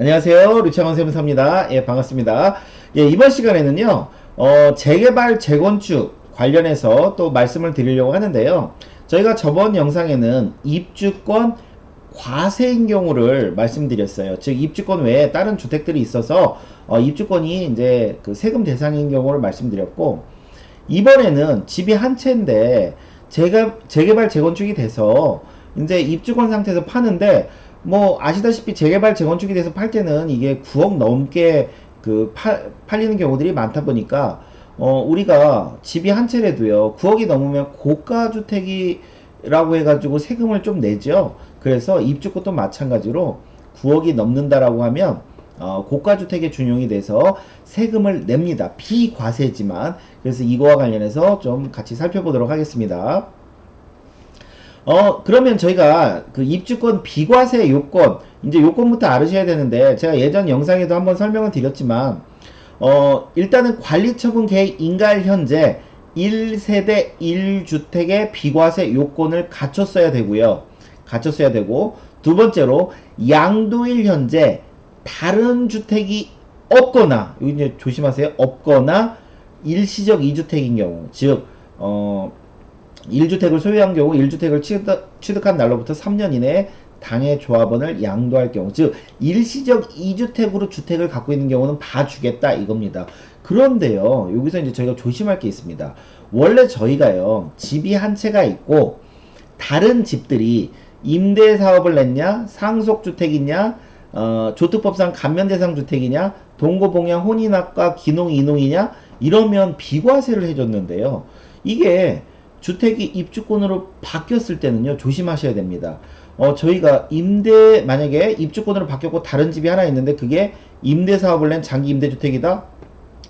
안녕하세요. 류창원 세무사입니다. 예, 반갑습니다. 예, 이번 시간에는요, 어, 재개발, 재건축 관련해서 또 말씀을 드리려고 하는데요. 저희가 저번 영상에는 입주권 과세인 경우를 말씀드렸어요. 즉, 입주권 외에 다른 주택들이 있어서, 어, 입주권이 이제 그 세금 대상인 경우를 말씀드렸고, 이번에는 집이 한 채인데, 재개, 재개발, 재건축이 돼서, 이제 입주권 상태에서 파는데, 뭐 아시다시피 재개발 재건축이 돼서 팔 때는 이게 9억 넘게 그 팔, 팔리는 경우들이 많다 보니까 어 우리가 집이 한 채라도요 9억이 넘으면 고가 주택이라고 해가지고 세금을 좀 내죠. 그래서 입주권도 마찬가지로 9억이 넘는다라고 하면 어, 고가 주택에 준용이 돼서 세금을 냅니다. 비과세지만. 그래서 이거와 관련해서 좀 같이 살펴보도록 하겠습니다. 어, 그러면 저희가 그 입주권 비과세 요건, 이제 요건부터 알으셔야 되는데, 제가 예전 영상에도 한번 설명을 드렸지만, 어, 일단은 관리처분 계획 인가할 현재 1세대 1주택의 비과세 요건을 갖췄어야 되고요. 갖췄어야 되고, 두 번째로 양도일 현재 다른 주택이 없거나, 여기 이제 조심하세요. 없거나 일시적 2주택인 경우, 즉, 어, 1주택을 소유한 경우 1주택을 취득, 한 날로부터 3년 이내에 당해 조합원을 양도할 경우 즉 일시적 2주택으로 주택을 갖고 있는 경우는 봐주겠다 이겁니다. 그런데요 여기서 이제 저희가 조심할 게 있습니다. 원래 저희가요 집이 한 채가 있고 다른 집들이 임대 사업을 냈냐 상속주택이냐 어, 조특법상 감면대상 주택이냐 동거봉양 혼인학과 기농 이농이냐 이러면 비과세를 해줬는데요. 이게 주택이 입주권으로 바뀌었을 때는요 조심하셔야 됩니다. 어 저희가 임대 만약에 입주권으로 바뀌었고 다른 집이 하나 있는데 그게 임대 사업을 낸 장기 임대주택이다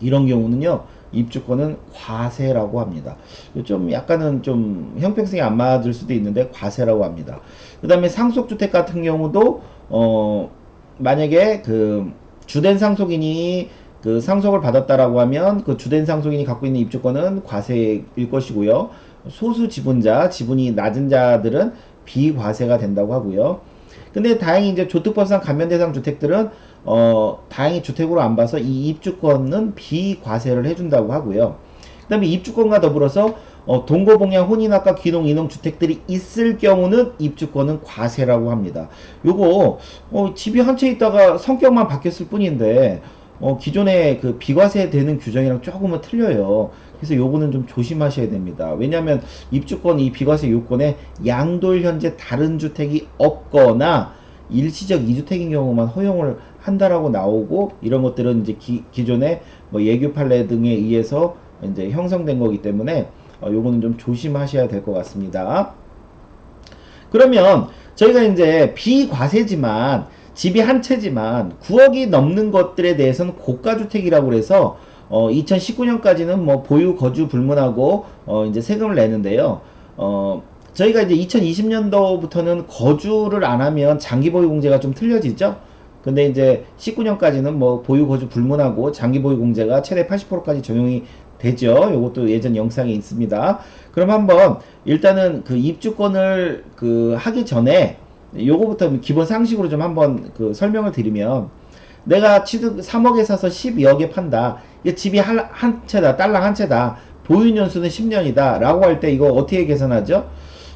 이런 경우는요 입주권은 과세라고 합니다. 좀 약간은 좀 형평성이 안 맞을 수도 있는데 과세라고 합니다. 그 다음에 상속주택 같은 경우도 어 만약에 그 주된 상속인이 그 상속을 받았다라고 하면 그 주된 상속인이 갖고 있는 입주권은 과세일 것이고요. 소수 지분자, 지분이 낮은 자들은 비과세가 된다고 하고요. 근데 다행히 이제 조특법상 감면 대상 주택들은 어 다행히 주택으로 안 봐서 이 입주권은 비과세를 해준다고 하고요. 그다음에 입주권과 더불어서 어, 동거 봉양 혼인학과 귀농 이농 주택들이 있을 경우는 입주권은 과세라고 합니다. 요거 어, 집이 한 채 있다가 성격만 바뀌었을 뿐인데 어, 기존의 그 비과세 되는 규정이랑 조금은 틀려요. 그래서 요거는 좀 조심하셔야 됩니다. 왜냐하면 입주권 이 비과세 요건에 양돌 현재 다른 주택이 없거나 일시적 2주택인 경우만 허용을 한다라고 나오고 이런 것들은 이제 기, 기존의 뭐 예규 판례 등에 의해서 이제 형성된 거기 때문에 어, 요거는 좀 조심하셔야 될 것 같습니다. 그러면 저희가 이제 비과세지만 집이 한 채지만 9억이 넘는 것들에 대해서는 고가주택이라고 그래서 어, 2019년까지는 뭐 보유 거주 불문하고 어, 이제 세금을 내는데요. 어, 저희가 이제 2020년도부터는 거주를 안 하면 장기 보유 공제가 좀 틀려지죠. 근데 이제 19년까지는 뭐 보유 거주 불문하고 장기 보유 공제가 최대 80%까지 적용이 되죠. 이것도 예전 영상에 있습니다. 그럼 한번 일단은 그 입주권을 그 하기 전에 요거부터 기본 상식으로 좀 한번 그 설명을 드리면 내가 취득 3억에 사서 12억에 판다. 이 집이 한, 한 채다. 딸랑 한 채다. 보유 연수는 10년이다. 라고 할 때 이거 어떻게 계산하죠?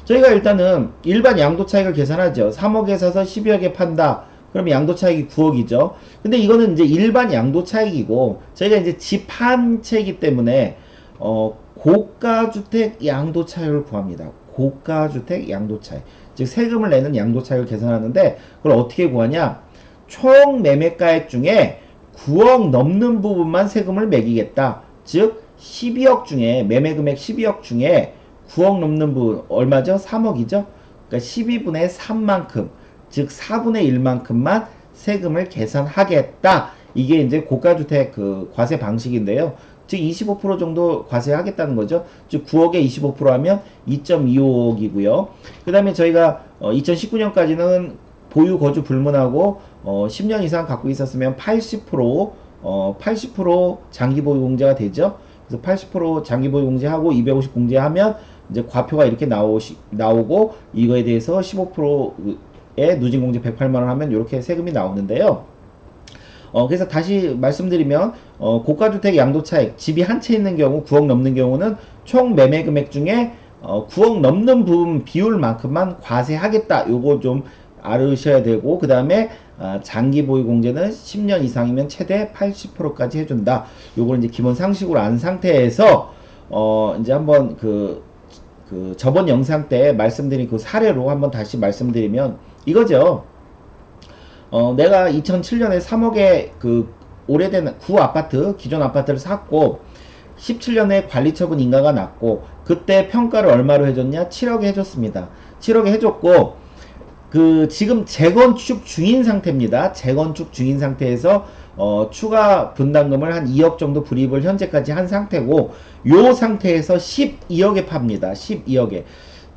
저희가 일단은 일반 양도 차익을 계산하죠. 3억에 사서 12억에 판다. 그러면 양도 차익이 9억이죠. 근데 이거는 이제 일반 양도 차익이고 저희가 이제 집 한 채이기 때문에 어 고가 주택 양도 차익을 구합니다. 고가 주택 양도 차익. 즉 세금을 내는 양도 차익을 계산하는데 그걸 어떻게 구하냐? 총 매매가액 중에 9억 넘는 부분만 세금을 매기겠다. 즉 12억 중에 매매 금액 12억 중에 9억 넘는 부분 얼마죠? 3억이죠. 그러니까 12분의 3만큼 즉 4분의 1만큼만 세금을 계산하겠다. 이게 이제 고가주택 그 과세 방식인데요. 즉 25% 정도 과세하겠다는 거죠. 즉 9억에 25% 하면 2.25억이고요. 그 다음에 저희가 어 2019년까지는 보유 거주 불문하고 어 10년 이상 갖고 있었으면 80% 어, 80% 장기 보유 공제가 되죠. 그래서 80% 장기 보유 공제하고 250 공제하면 이제 과표가 이렇게 나오시, 나오고 이거에 대해서 15%의 누진 공제 108만 원 하면 이렇게 세금이 나오는데요. 어, 그래서 다시 말씀드리면 어, 고가주택 양도차익 집이 한 채 있는 경우 9억 넘는 경우는 총 매매 금액 중에 어, 9억 넘는 부분 비율만큼만 과세하겠다. 요거 좀 알으셔야 되고 그 다음에 아, 장기 보유 공제는 10년 이상이면 최대 80%까지 해준다. 요걸 이제 기본 상식으로 안 상태에서 어 이제 한번 그, 그 저번 영상 때 말씀드린 그 사례로 한번 다시 말씀드리면 이거죠. 어 내가 2007년에 3억에 그 오래된 구 아파트 기존 아파트를 샀고 17년에 관리처분 인가가 났고 그때 평가를 얼마로 해줬냐? 7억에 해줬습니다. 7억에 해줬고 그 지금 재건축 중인 상태입니다. 재건축 중인 상태에서 어, 추가 분담금을 한 2억 정도 불입을 현재까지 한 상태고 요 상태에서 12억에 팝니다. 12억에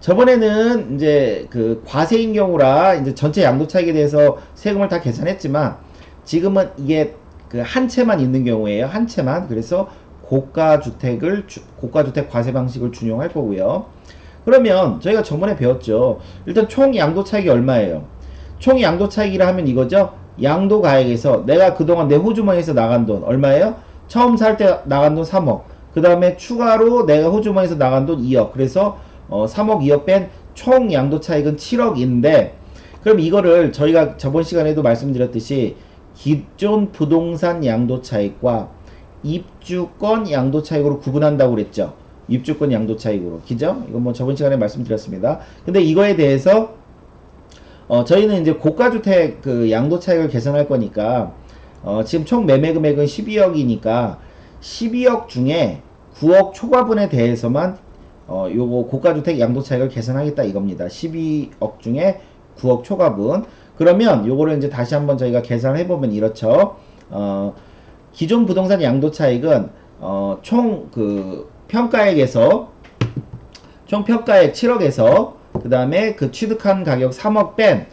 저번에는 이제 그 과세인 경우라 이제 전체 양도 차익에 대해서 세금을 다 계산했지만 지금은 이게 그 한 채만 있는 경우에요 한 채만 그래서 고가 주택을 주- 고가 주택 과세 방식을 준용할 거고요. 그러면 저희가 저번에 배웠죠. 일단 총 양도 차익이 얼마예요? 총 양도 차익이라 하면 이거죠. 양도 가액에서 내가 그동안 내 호주머니에서 나간 돈 얼마예요? 처음 살 때 나간 돈 3억. 그 다음에 추가로 내가 호주머니에서 나간 돈 2억. 그래서 어, 3억 2억 뺀 총 양도 차익은 7억인데 그럼 이거를 저희가 저번 시간에도 말씀드렸듯이 기존 부동산 양도 차익과 입주권 양도 차익으로 구분한다고 그랬죠. 입주권 양도 차익으로. 기죠? 이건 뭐 저번 시간에 말씀드렸습니다. 근데 이거에 대해서 어, 저희는 이제 고가주택 그 양도 차익을 계산할 거니까 어, 지금 총 매매 금액은 12억이니까 12억 중에 9억 초과분에 대해서만 어, 요거 고가주택 양도 차익을 계산하겠다 이겁니다. 12억 중에 9억 초과분. 그러면 요거를 이제 다시 한번 저희가 계산을 해보면 이렇죠. 어, 기존 부동산 양도 차익은 어, 총 그 평가액에서 총 평가액 7억에서 그 다음에 그 취득한 가격 3억 뺀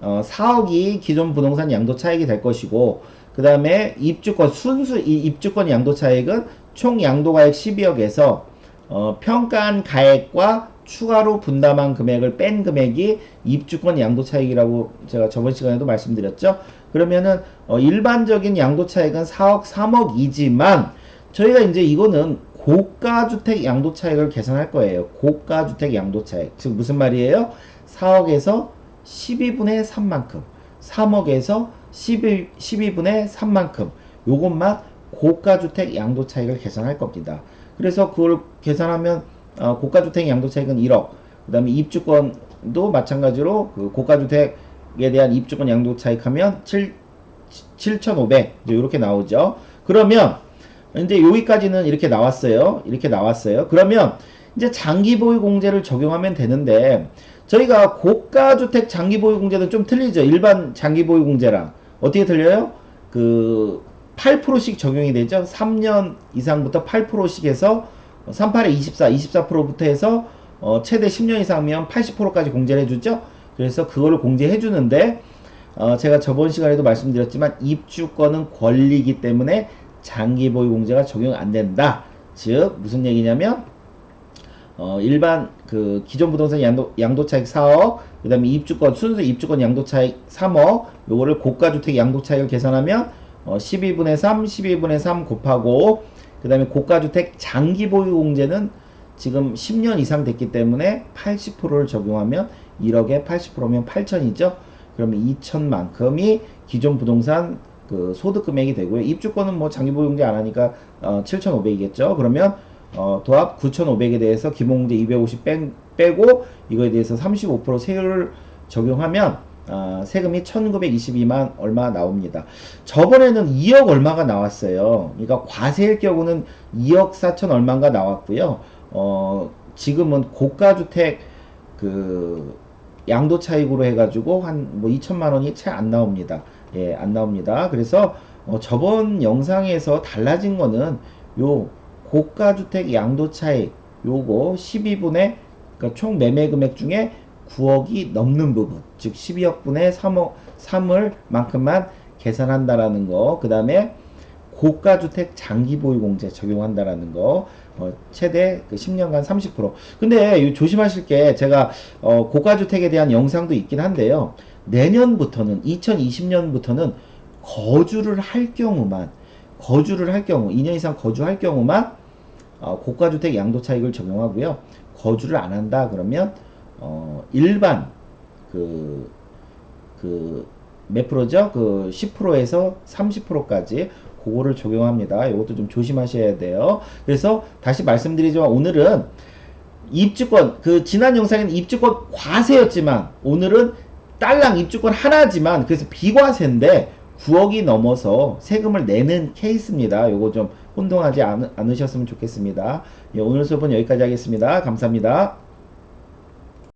어, 4억이 기존 부동산 양도 차익이 될 것이고 그 다음에 입주권 순수 이 입주권 양도 차익은 총 양도 가액 12억에서 어, 평가한 가액과 추가로 분담한 금액을 뺀 금액이 입주권 양도 차익이라고 제가 저번 시간에도 말씀드렸죠. 그러면은 어, 일반적인 양도 차익은 4억, 3억이지만 저희가 이제 이거는 고가 주택 양도 차익을 계산할 거예요. 고가 주택 양도 차익. 즉 무슨 말이에요? 4억에서 12분의 3만큼, 3억에서 12, 12분의 3만큼 요것만 고가 주택 양도 차익을 계산할 겁니다. 그래서 그걸 계산하면 어, 고가 주택 양도 차익은 1억. 그 다음에 입주권도 마찬가지로 그 고가 주택에 대한 입주권 양도 차익 하면 7 7,500 이제 이렇게 나오죠. 그러면 이제 여기까지는 이렇게 나왔어요. 이렇게 나왔어요. 그러면 이제 장기 보유 공제를 적용하면 되는데 저희가 고가 주택 장기 보유 공제는 좀 틀리죠. 일반 장기 보유 공제랑 어떻게 틀려요? 그 8%씩 적용이 되죠. 3년 이상부터 8%씩 해서 38에 24, 24%부터 해서 어, 최대 10년 이상이면 80%까지 공제를 해주죠. 그래서 그거를 공제해 주는데 어, 제가 저번 시간에도 말씀드렸지만 입주권은 권리이기 때문에 장기 보유 공제가 적용 안 된다. 즉 무슨 얘기냐면 어, 일반 그 기존 부동산 양도, 양도 차익 4억, 그 다음에 입주권 순수 입주권 양도 차익 3억, 요거를 고가 주택 양도 차익을 계산하면 어, 12분의 3, 12분의 3 곱하고 그 다음에 고가 주택 장기 보유 공제는 지금 10년 이상 됐기 때문에 80%를 적용하면 1억에 80%면 8천이죠. 그러면 2천만큼이 기존 부동산 그 소득 금액이 되고요. 입주권은 뭐 장기 보유 공제 안 하니까 어, 7,500이겠죠. 그러면 어, 도합 9,500에 대해서 기본공제 250 빼, 빼고 이거에 대해서 35% 세율을 적용하면 아, 세금이 1922만 얼마 나옵니다. 저번에는 2억 얼마가 나왔어요. 그러니까 과세일 경우는 2억 4천 얼마가 나왔고요. 어, 지금은 고가주택 그 양도 차익으로 해가지고 한 뭐 2천만 원이 채 안 나옵니다. 예, 안 나옵니다. 그래서 어, 저번 영상에서 달라진 거는 요 고가주택 양도 차익 요거 12분의 그러니까 총 매매 금액 중에 9억이 넘는 부분 즉 12억 분의 3억 3을 만큼만 계산한다라는 거. 그 다음에 고가주택 장기 보유 공제 적용한다라는 거. 어, 최대 그 10년간 30%. 근데 이 조심하실 게 제가 어, 고가주택에 대한 영상도 있긴 한데요. 내년부터는 2020년부터는 거주를 할 경우만 거주를 할 경우 2년 이상 거주할 경우만 어, 고가주택 양도 차익을 적용하고요. 거주를 안 한다 그러면 어, 일반 그 그 몇 프로죠? 그 10%에서 30%까지 그거를 적용합니다. 이것도 좀 조심하셔야 돼요. 그래서 다시 말씀드리지만 오늘은 입주권 그 지난 영상에는 입주권 과세였지만 오늘은 딸랑 입주권 하나지만 그래서 비과세인데 9억이 넘어서 세금을 내는 케이스입니다. 요거 좀 혼동하지 않, 않으셨으면 좋겠습니다. 예, 오늘 수업은 여기까지 하겠습니다. 감사합니다.